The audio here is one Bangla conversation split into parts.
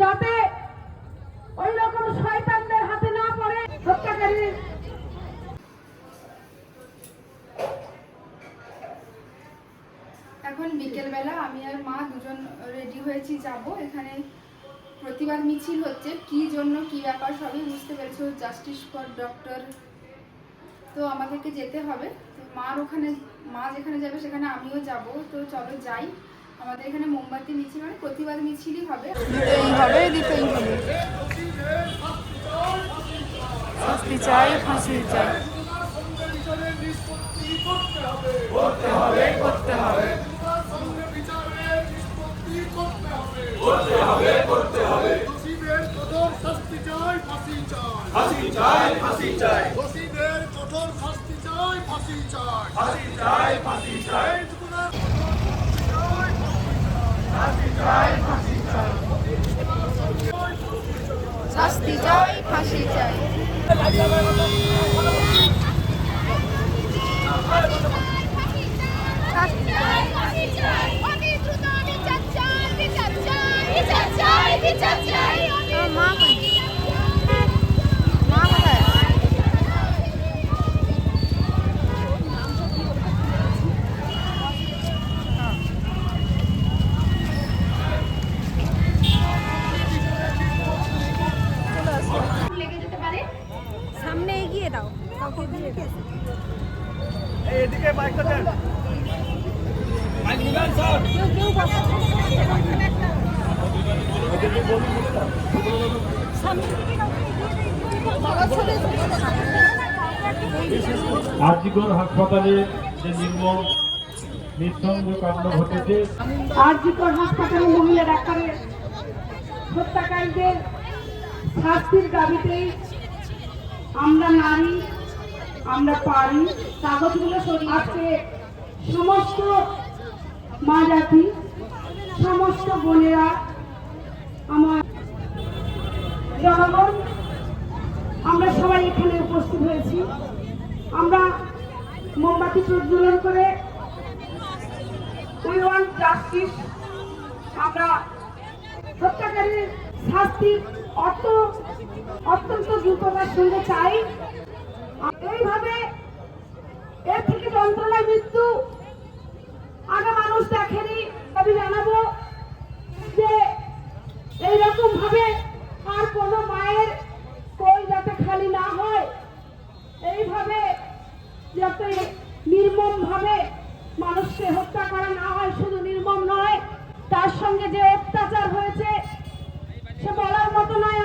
যাতে ওই রকম শয়তানদের হাতে না পড়ে হত্যাকারী। এখন বিকেলবেলা আমি আর মা দুজন রেডি হয়েছি যাব। এখানে প্রতিবাদ মিছিল হচ্ছে। কি জন্য, কি ব্যাপার সবই বুঝতে পেরেছ জাস্টিস ফর ডক্টর? তো আমাদেরকে যেতে হবে। মার ওখানে, মা যেখানে যাবে সেখানে আমিও যাব। তো চলো যাই। আমাদের এখানে মোমবাতি মিছিল মানে প্রতিবাদ মিছিলই হবে। দিতেই হবে দিতেই হবে। শাস্তি চাই ফাঁসি চাই। করতে হবে করতে হবে। দোষীদের কঠোর শাস্তি চাই ফাঁসি চাই ফাঁসি চাই ফাঁসি চাই দোষীদের কঠোর শাস্তি চাই ফাঁসি চাই ফাঁসি চাই ফাঁসি চাই। শাস্তি চাই। ফাঁসি চাই। আরজিগড় হাসপাতালে যে নির্মম নিঃসঙ্গ কাণ্ড ঘটেছে আরজিকর হাসপাতালে মহিলা ডাক্তারের হত্যাকারীদের শাস্তির দাবিতেই আমরা নারী, আমরা পারি। কাগজগুলো আজকে সমস্ত মা জাতি, সমস্ত বোনেরা আমার জনগণ আমরা সবাই এখানে উপস্থিত হয়েছি আমরা মোমবাতি প্রজ্বলন করে জাস্টিস আমরা হত্যাকারীর শাস্তি অত অত্যন্ত দ্রুততার সঙ্গে চাই। এইভাবে এর থেকে যন্ত্রণায় মৃত্যু আগে মানুষ দেখেনি আমি জানাব যে এইরকম ভাবে আর কোনো মায়ের কোল যাতে খালি না হয় এইভাবে যাতে নির্মম ভাবে মানুষকে হত্যা করা না হয় শুধু নির্মম নয় তার সঙ্গে যে অত্যাচার হয়েছে, সে বলার মতো নয়।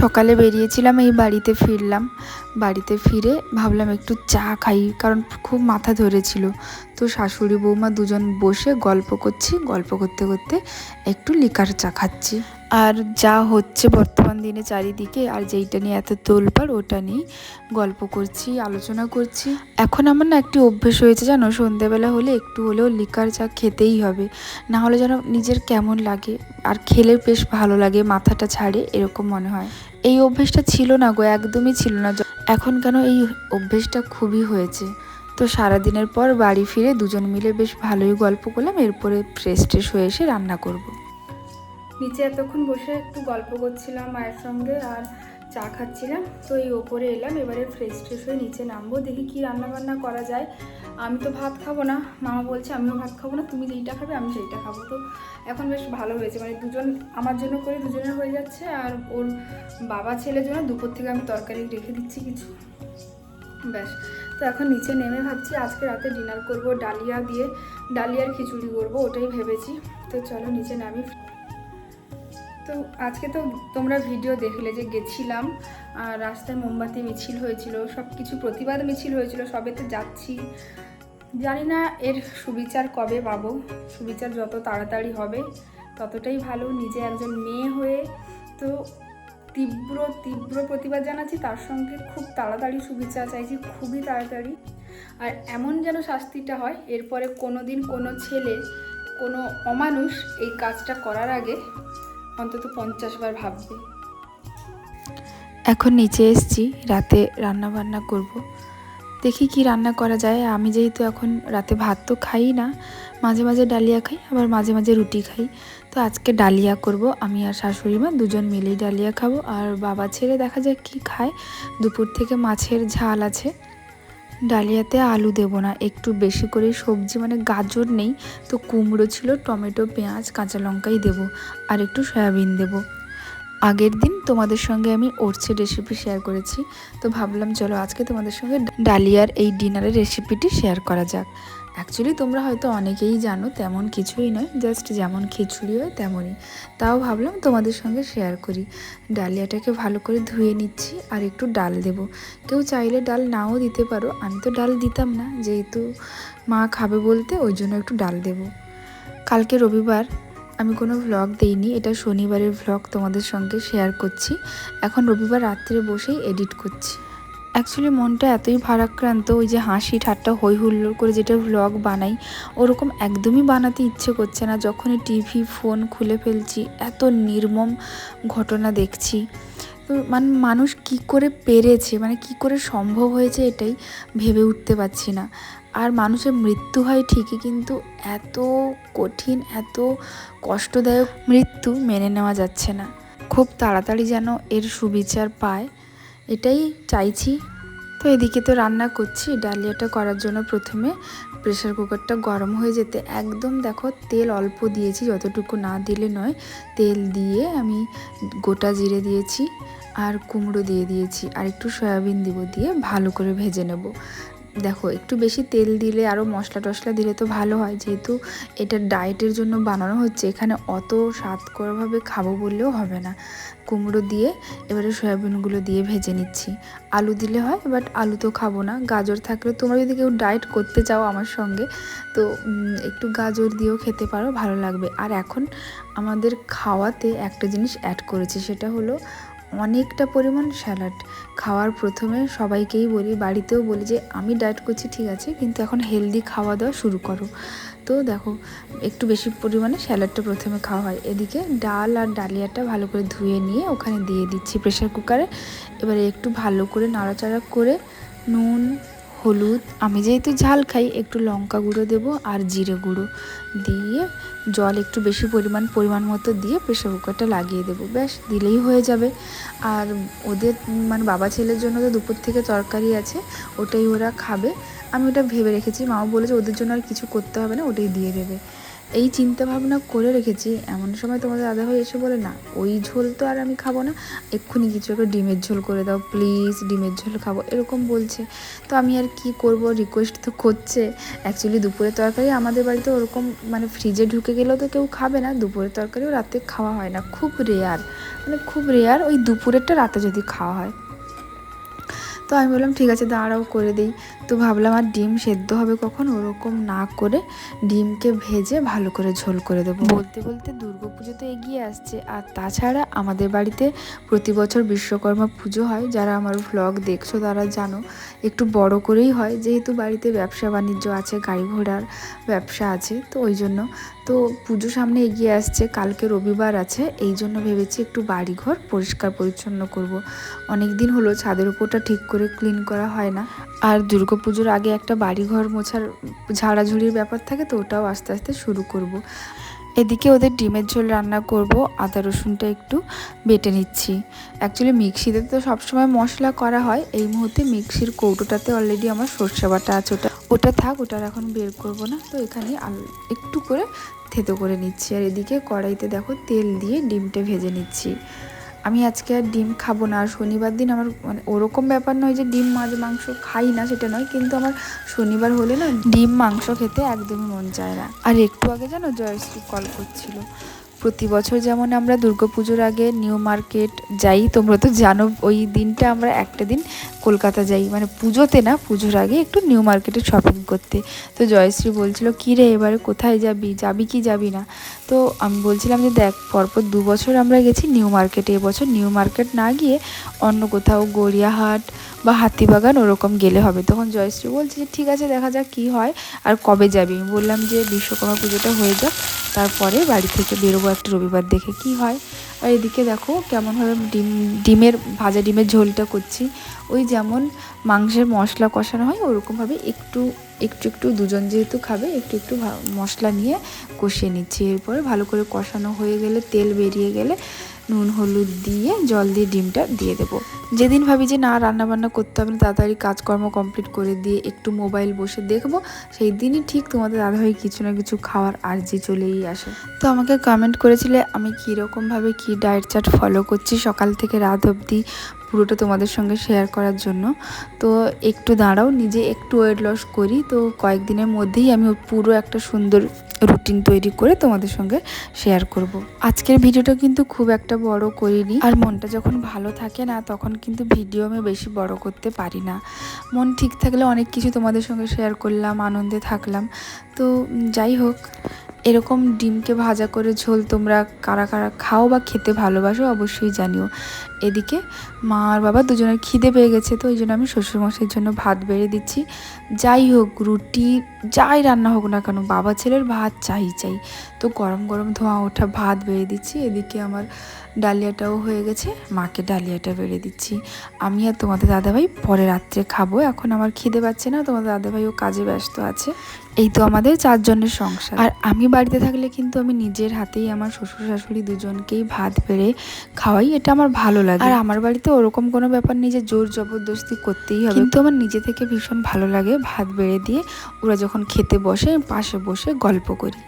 সকালে বেরিয়েছিলাম, এই বাড়িতে ফিরলাম। বাড়িতে ফিরে ভাবলাম একটু চা খাই, কারণ খুব মাথা ধরেছিল। তো শাশুড়ি বৌমা দুজন বসে গল্প করছি। গল্প করতে করতে একটু লিকার চা খাচ্ছি। আর যা হচ্ছে বর্তমান দিনে চারিদিকে, আর যেইটা নিয়ে এত তোলপাড়, ওটা নিয়ে গল্প করছি, আলোচনা করছি। এখন আমার না একটি অভ্যেস হয়েছে জানো, সন্ধেবেলা হলে একটু হলেও লিকার চা খেতেই হবে। না হলে যেন নিজের কেমন লাগে, আর খেলে বেশ ভালো লাগে, মাথাটা ছাড়ে, এরকম মনে হয়। এই অভ্যেসটা ছিল না গো, একদমই ছিল না। এখন কেন এই অভ্যেসটা খুবই হয়েছে? তো সারাদিনের পর বাড়ি ফিরে দুজন মিলে বেশ ভালোই গল্প করলাম, এরপরে ফ্রেশ ট্রেশ হয়ে এসে রান্না করব। নিচে এতক্ষণ বসে একটু গল্প করছিলাম মায়ের সঙ্গে আর চা খাচ্ছিলাম। তো এই ওপরে এলাম, এবারে ফ্রেশ ট্রেশ হয়ে নিচে নামবো, দেখি কি রান্না বান্না করা যায়। আমি তো ভাত খাব না, মামা বলছে আমিও ভাত খাব না, তুমি যেইটা খাবে আমি সেইটা খাব। তো এখন বেশ ভালো হয়েছে মানে দুজন, আমার জন্য করে দুজনের হয়ে যাচ্ছে আর ওর বাবা ছেলের জন্য দুপুর থেকে আমি তরকারি রেখে দিচ্ছি কিছু। ব্যাস, তো এখন নিচে নেমে ভাবছি আজকে রাতে ডিনার করব, ডালিয়া দিয়ে ডালিয়ার খিচুড়ি করব, ওটাই ভেবেছি। তো চলো নিচে নামি। তো আজকে তো তোমরা ভিডিও দেখলে যে গেছিলাম, আর রাস্তায় মোমবাতি মিছিল হয়েছিল সব কিছু প্রতিবাদ মিছিল হয়েছিল সবেতে যাচ্ছি। জানি না এর সুবিচার কবে পাবো, সুবিচার যত তাড়াতাড়ি হবে, ততটাই ভালো। নিজে একজন মেয়ে হয়ে তো তীব্র তীব্র প্রতিবাদ জানাচ্ছি, তার সঙ্গে খুব তাড়াতাড়ি সুবিচার চাইছি, খুবই তাড়াতাড়ি। আর এমন যেন শাস্তিটা হয়, এরপরে কোনো দিন কোনো ছেলে, কোনো অমানুষ এই কাজটা করার আগে অন্তত পঞ্চাশ বার ভাববে এখন নিচে এসছি, রাতে রান্না বান্না করব। দেখি কি রান্না করা যায়। আমি যেহেতু এখন রাতে ভাত তো খাই না, মাঝে মাঝে ডালিয়া খাই, আবার মাঝে মাঝে রুটি খাই। তো আজকে ডালিয়া করব। আমি আর শাশুড়ি মা দুজন মিলেই ডালিয়া খাব। আর বাবা ছেলে দেখা যাক কি খায়। দুপুর থেকে মাছের ঝাল আছে। ডালিয়াতে আলু দেব না। একটু বেশি করে সবজি মানে গাজর নেই তো কুমড়ো ছিল, টমেটো, পেঁয়াজ, কাঁচা লঙ্কাই দেব আর একটু সয়াবিন দেব। আগের দিন তোমাদের সঙ্গে আমি ওটসের রেসিপি শেয়ার করেছি, তো ভাবলাম চলো আজকে তোমাদের সঙ্গে ডালিয়ার এই ডিনারের রেসিপিটি শেয়ার করা যাক। অ্যাকচুয়ালি তোমরা হয়তো অনেকেই জানো, তেমন কিছুই নয় জাস্ট যেমন খিচুড়ি হয় তেমনই। তাও ভাবলাম তোমাদের সঙ্গে শেয়ার করি। ডালিয়াটাকে ভালো করে ধুয়ে নিচ্ছি আর একটু ডাল দেব। কেউ চাইলে ডাল নাও দিতে পারো, আমি তো ডাল দিতাম না, যেহেতু মা খাবে বলতে, ওই জন্য একটু ডাল দেব। কালকে রবিবার আমি কোনো ভ্লগ দেইনি, এটা শনিবারের ভ্লগ তোমাদের সঙ্গে শেয়ার করছি। এখন রবিবার রাত্রে বসেই এডিট করছি। অ্যাকচুয়ালি মনটা এতই ভারাক্রান্ত, ওই যে হাসি ঠাট্টা হই হুল্লোড় করে যেটা ভ্লগ বানাই, ওরকম একদমই বানাতে ইচ্ছে করছে না। যখনই টিভি ফোন খুলে ফেলছি, এত নির্মম ঘটনা দেখছি। তো মানে মানুষ কি করে পেরেছে মানে কি করে সম্ভব হয়েছে এটাই ভেবে উঠতে পারছি না। আর মানুষের মৃত্যু হয় ঠিকই, কিন্তু এত কঠিন, এত কষ্টদায়ক মৃত্যু মেনে নেওয়া যাচ্ছে না। খুব তাড়াতাড়ি যেন এর সুবিচার পায়। এটাই চাইছি। তো এদিকে তো রান্না করছি, ডালিয়াটা করার জন্য প্রথমে প্রেশার কুকারটা গরম হয়ে যেতে একদম দেখো তেল অল্প দিয়েছি, যতটুকু না দিলে নয়। তেল দিয়ে আমি গোটা জিরে দিয়েছি আর কুমড়ো দিয়ে দিয়েছি। আর একটু সয়াবিন দিব দিয়ে ভালো করে ভেজে নেব। দেখো, একটু বেশি তেল দিলে আরও মশলা টশলা দিলে তো ভালো হয়। যেহেতু এটা ডায়েটের জন্য বানানো হচ্ছে, এখানে অত স্বাদ করাভাবে খাব বললেও হবে না। কুমড়ো দিয়ে, এবারে সয়াবিনগুলো দিয়ে ভেজে নিচ্ছি। আলু দিলে হয়, বাট আলু তো খাব না। গাজর থাকলে তোমরা যদি কেউ ডায়েট করতে চাও আমার সঙ্গে, তো একটু গাজর দিয়েও খেতে পারো, ভালো লাগবে। আর এখন আমাদের খাওয়াতে একটা জিনিস অ্যাড করেছি, সেটা হলো অনেকটা পরিমাণ স্যালাড। খাওয়ার প্রথমে সবাইকেই বলি, বাড়িতেও বলি যে, আমি ডায়েট করছি, ঠিক আছে, কিন্তু এখন হেলদি খাওয়া দাওয়া শুরু করো। তো দেখো, একটু বেশি পরিমাণে স্যালাডটা প্রথমে খাওয়া হয়। এদিকে ডাল আর ডালিয়াটা ভালো করে ধুয়ে নিয়ে ওখানে দিয়ে দিচ্ছি প্রেশার কুকারে। এবারে একটু ভালো করে নাড়াচাড়া করে নুন হলুদ, আমি যেহেতু ঝাল খাই, একটু লঙ্কা গুঁড়ো দেবো আর জিরে গুঁড়ো দিয়ে জল একটু বেশি পরিমাণ পরিমাণ মতো দিয়ে প্রেশার কুকারটা লাগিয়ে দেবো। ব্যাস, দিলেই হয়ে যাবে। আর ওদের মানে বাবা ছেলের জন্য তো দুপুর থেকে তরকারি আছে, ওটাই ওরা খাবে। আমি ওটা ভেবে রেখেছি, মাও বলেছে ওদের জন্য আর কিছু করতে হবে না, ওটাই দিয়ে দেবে। এই চিন্তা ভাবনা করে রেখেছি, এমন সময় তোমাদের দাদাভাই এসে বলে, না, ওই ঝোল তো আর আমি খাব না, এক্ষুনি কিছু একটা ডিমের ঝোল করে দাও প্লিজ ডিমের ঝোল খাব। এরকম বলছে। তো আমি আর কি করব? রিকোয়েস্ট তো করছে। অ্যাকচুয়ালি দুপুরের তরকারি আমাদের বাড়িতে ওরকম মানে ফ্রিজে ঢুকে গেলেও তো কেউ খাবে না দুপুরের তরকারিও রাতে খাওয়া হয় না। খুব রেয়ার মানে খুব রেয়ার ওই দুপুরেরটা রাতে যদি খাওয়া হয়। তো আমি বললাম, ঠিক আছে, দাঁড়াও, করে দিই। তো ভাবলাম আর ডিম সেদ্ধ হবে কখন? ওরকম না করে ডিমকে ভেজে ভালো করে ঝোল করে দেবো। বলতে বলতে দুর্গাপুজো তো এগিয়ে আসছে। আর তাছাড়া আমাদের বাড়িতে প্রতি বছর বিশ্বকর্মা পুজো হয়। যারা আমার ভ্লগ দেখছ তারা জানো, একটু বড় করেই হয়। যেহেতু বাড়িতে ব্যবসা বাণিজ্য আছে, গাড়ি ঘোড়ার ব্যবসা আছে, তো ওই জন্য। তো পুজো সামনে এগিয়ে আসছে, কালকে রবিবার আছে। এই জন্য ভেবেছি একটু বাড়িঘর পরিষ্কার পরিচ্ছন্ন করব। অনেক দিন হলো ছাদের উপরটা ঠিক করে ক্লিন করা হয় না। আর দুর্গাপুজোর আগে একটা বাড়িঘর মোছার ঝাড়াঝুড়ির ব্যাপার থাকে তো ওটাও আস্তে আস্তে শুরু করব। এদিকে ওদের ডিমের ঝোল রান্না করব, আদা রসুনটা একটু বেটে নিচ্ছি। অ্যাকচুয়ালি মিক্সিতে তো সবসময় মশলা করা হয়, এই মুহূর্তে মিক্সির কৌটোটাতে অলরেডি আমার সর্ষে বাটা আছে, ওটা ওটা থাক, ওটার এখন বের করব না, তো এখানে একটু করে থেতো করে নিচ্ছি। আর এদিকে কড়াইতে দেখো তেল দিয়ে ডিমটা ভেজে নিচ্ছি। আমি আজকে আর ডিম খাব না, আর শনিবার দিন আমার মানে ওরকম ব্যাপার নয় যে ডিম, মাছ, মাংস খাই না, সেটা নয়, কিন্তু আমার শনিবার হলে না ডিম, মাংস খেতে একদমই মন চায় না। আর একটু আগে জানো জয়শ্রী কল করছিল। প্রতি বছর যেমন আমরা দুর্গাপুজোর আগে নিউ মার্কেট যাই, তোমরা তো জানো ওই দিনটা আমরা একটা দিন কলকাতা যাই। মানে পুজোতে না, পুজোর আগে একটু নিউ মার্কেটে শপিং করতে। তো জয়শ্রী বলছিল, কী রে, এবারে কোথায় যাবি? যাবি কি যাবি না? তো আমি বলছিলাম যে, দেখ, পরপর দু বছর আমরা গেছি নিউ মার্কেটে। এবছর নিউ মার্কেট না গিয়ে অন্য কোথাও গড়িয়াহাট বা হাতিবাগান ওরকম গেলে হবে। তখন জয়শ্রী বলছে যে, ঠিক আছে, দেখা যাক কী হয় আর কবে যাবি? বললাম যে, বিশ্বকর্মা পুজোটা হয়ে যাক। তারপরে বাড়ি থেকে বেরোবো একটা রবিবার দেখে কি হয়। আর এদিকে দেখো কেমনভাবে ডিম, ডিমের, ভাজা ডিমের ঝোলটা করছি। ওই যেমন মাংসের মশলা কষানো হয়, ওরকমভাবে একটু একটু একটু দুজন যেহেতু খাবে, একটু একটু মশলা নিয়ে কষিয়ে নিচ্ছি। এরপরে ভালো করে কষানো হয়ে গেলে, তেল বেরিয়ে গেলে নুন, হলুদ দিয়ে জল দিয়ে ডিমটা দিয়ে দেবো। যেদিন ভাবি যে, না, রান্নাবান্না করতে হবে না, তাড়াতাড়ি কাজকর্ম কমপ্লিট করে দিয়ে একটু মোবাইল বসে দেখব, সেই দিনই ঠিক তোমাদের দাদাভাই কিছু না কিছু খাওয়ার আর্জি চলেই আসে। তো আমাকে কমেন্ট করেছিলে, আমি কীরকমভাবে কী ডায়েট চার্ট ফলো করছি সকাল থেকে রাত অবধি? পুরোটা তোমাদের সঙ্গে শেয়ার করার জন্য। তো একটু দাঁড়াও, নিজে একটু ওয়েট লস করি। তো কয়েকদিনের মধ্যেই আমি পুরো একটা সুন্দর রুটিন তৈরি করে তোমাদের সঙ্গে শেয়ার করব। আজকের ভিডিওটা কিন্তু খুব একটা বড় করিনি। আর মনটা যখন ভালো থাকে না, তখন কিন্তু ভিডিও আমি বেশি বড় করতে পারি না। মন ঠিক থাকলে অনেক কিছু তোমাদের সঙ্গে শেয়ার করলাম, আনন্দে থাকলাম। তো যাই হোক এরকম ডিমকে ভাজা করে ঝোল তোমরা কারা কারা খাও বা খেতে ভালোবাসো অবশ্যই জানিও। এদিকে মা আর বাবা দুজনের খিদে পেয়ে গেছে, তো ওই জন্য আমি শ্বশুরমশাইয়ের জন্য ভাত বেড়ে দিচ্ছি। যাই হোক, রুটি যাই রান্না হোক না কেন, বাবা ছেলের ভাত চাই চাই। তো গরম গরম ধোঁয়া ওঠা ভাত বেড়ে দিচ্ছি। এদিকে আমার ডালিয়াটাও হয়ে গেছে। মাকে ডালিয়াটা বেড়ে দিচ্ছি। আমি আর তোমাদের দাদাভাই পরে রাত্রে খাব। এখন আমার খিদে পাচ্ছে না তোমাদের দাদাভাইও কাজে ব্যস্ত আছে। এই তো আমাদের চারজনের সংসার। আর আমি বাড়িতে থাকলে কিন্তু আমি নিজের হাতেই আমার শ্বশুর শাশুড়ি দুজনকেই ভাত বেড়ে খাওয়াই এটা আমার ভালো লাগে। আর আমার বাড়িতে ওরকম কোনো ব্যাপার নেই যে জোর জবরদস্তি করতেই হবে। কিন্তু আমার নিজে থেকে ভীষণ ভালো লাগে ভাত বেড়ে দিয়ে। ওরা যখন খেতে বসে পাশে বসে গল্প করি।